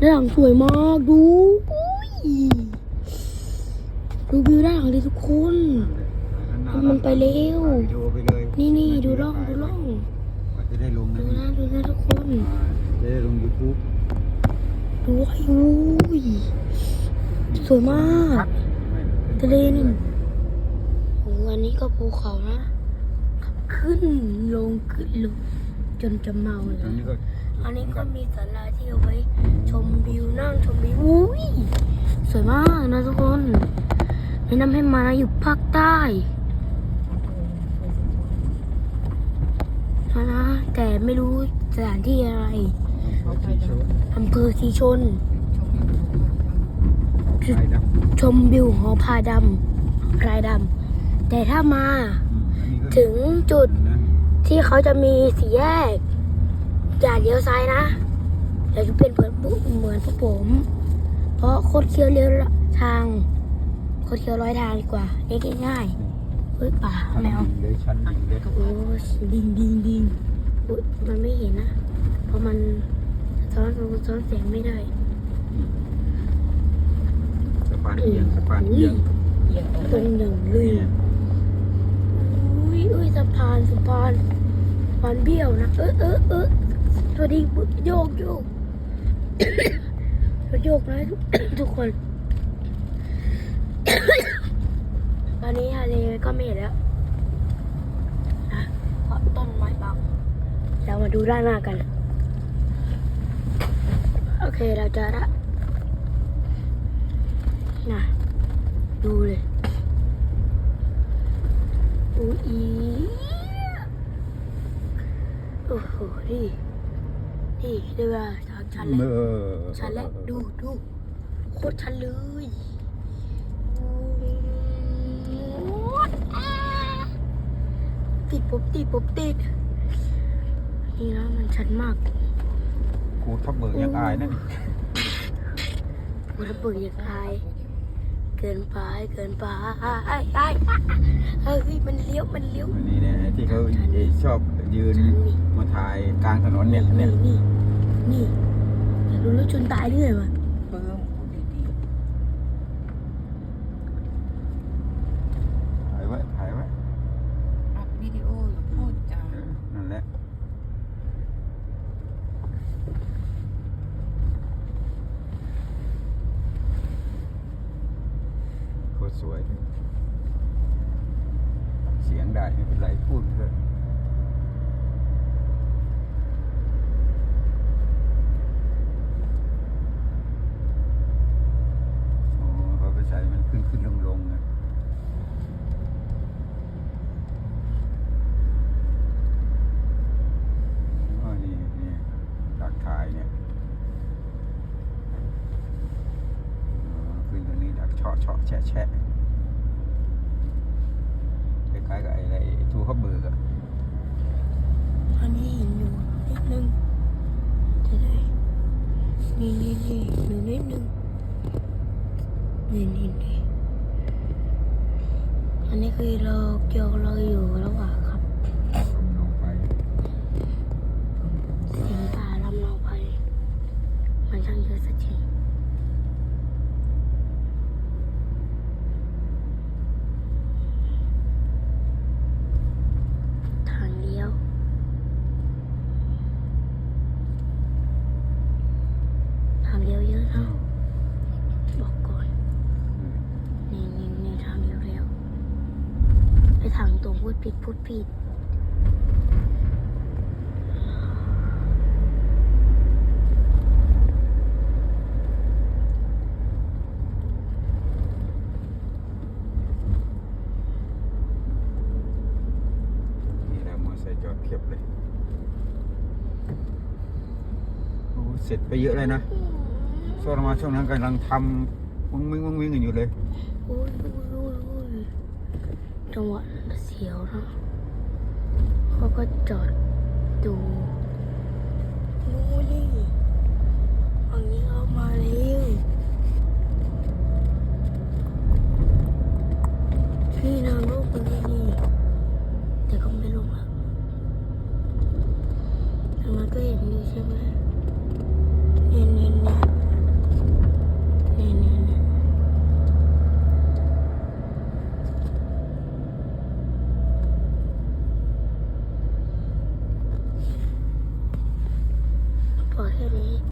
ด้านหลังสวยมากดูอุ้ยดูวิวด้านหลังเลยทุกคนมันไปเร็วถ่ายวิดีโอไปเลยนี่นี่ดูร่องดูร่องก็จะได้ลงดูนะนะดูนะทุกคนอ่าจะได้ลง YouTube ดูไอ้อุ้ยสวยมากทะเลนี่โอ้อันนี้ก็ภูเขานะ ขึ้นลงขึ้นลงจนจะเมาเลอันยนี้ก็ อันนี้ก็มีศาลาที่เอาไว้ชมวิวนั่งชมวิวอุ้ยสวยมากนะทุกคนแนะนำให้มานะอยู่ภาคใต้นะนะแต่ไม่รู้สถานที่อะไรอำเภอสีชน ชมวิวหอพาดำพรายดำแต่ถ้ามาถึงจุดที่เขาจะมีสี่แยก อย่าเลี้ยวซ้ายนะอย่าจะเป็นเหมือนปุ๊เหมือนพวกผม เพราะโคตรเคี้ยวเลี้ยวทางโคตรเคี้ยวร้อยทางดีกว่าเรียกง่ายๆเฮ้ยป่าชั้นแมวยิงเลยชั้นยิงเลยโอ้ดิงดิงดิงอุ๊ยมันไม่เห็นนะ เพราะมันสะท้อนสะท้อนเสียงไม่ได้สะพานเอียงสะพานเอียงตรงหนึ่งลุยเนี่ยอุ้ยอุ้ยสะพานสะพานสะพานเบี้ยวนะเออเออเออ สวัสดีโยกโยกโยกนะทุกคน ตอนนี้ทะเลก็ไม่เห็นแล้วนะเพราะต้นไม้บังเรามาดูด้านหน้ากัน โอเคเราจะละนะดูเลยอุ้ยอีโอ้โหนี่ นี่เรียกว่าทางชันเอแล้วอชันแล้วดูดูโคตรชันเลยติดปุ๊บติดปุ๊บติดนี่นะมันชันมากครูทับเบิกยังอายนั่นกูระเบิดอย่างไรเกินไปเกินไปไอ้ไอ้เฮ้ยมันเลี้ยวมันเลี้ยวอันนี้เนี่ยที่เขาชอบยืนชันนี่มาถ่ายกลางถนนเนี่ยนี่เนี่ย นี่นี่อยากรู้รถชนตายด้วยวะเบิ้มพูดดีถ่ายไว้ถ่ายไว้ๆอัดวิดีโออย่าพูดจาเออนั่นแหละโคตรสวยเลยเสียงได้ไม่เป็นไรพูดเถอะโอ้เขาไปใส่มันขึ้นขึ้นลงลงนะอ๋อนี่นี่หลักถ่ายเนี่ยอ๋อขึ้นตรงนี้ดักเชาะเชาะแฉะแฉะคล้ายๆกับไอ้ไอ้ทูเขาเบิกอะอันนี้เห็นอยู่นิดนึงจะได้นี่นี่นี่อยู่นิดนึงนี่นี่นี่อันนี้คือเราเกี่ยวเราอยู่ระหว่างครับลงไปเสียงป่าลำเราไปมันช่างเยอะสักทีทางเลี้ยว ทางเลี้ยวเยอะนะบอกก่อน นี่นี่นี่ทางเลี้ยวเลี้ยวไปทาง ตรงพูดผิดพูดผิดนี่แหละมอเตอร์ไซค์จอดเพียบเลยโอ้เสร็จไปเยอะเลยนะช่วงมาช่วงนั้นกำลังทำวิ่งวิ่งวิ่งวิ่งกันอยู่เลยโอ้ยโอ้ยโอ้ยโอ้ยจังหวะนั้น เสียวเนาะเขาก็จอดดูนู่นนี่ฝั่งนี้เขามาแล้วนี่นางลูกมันนี่นี่แต่ก็ไม่ลงแล้วทางนั้นก็เห็นอยู่ใช่ไหม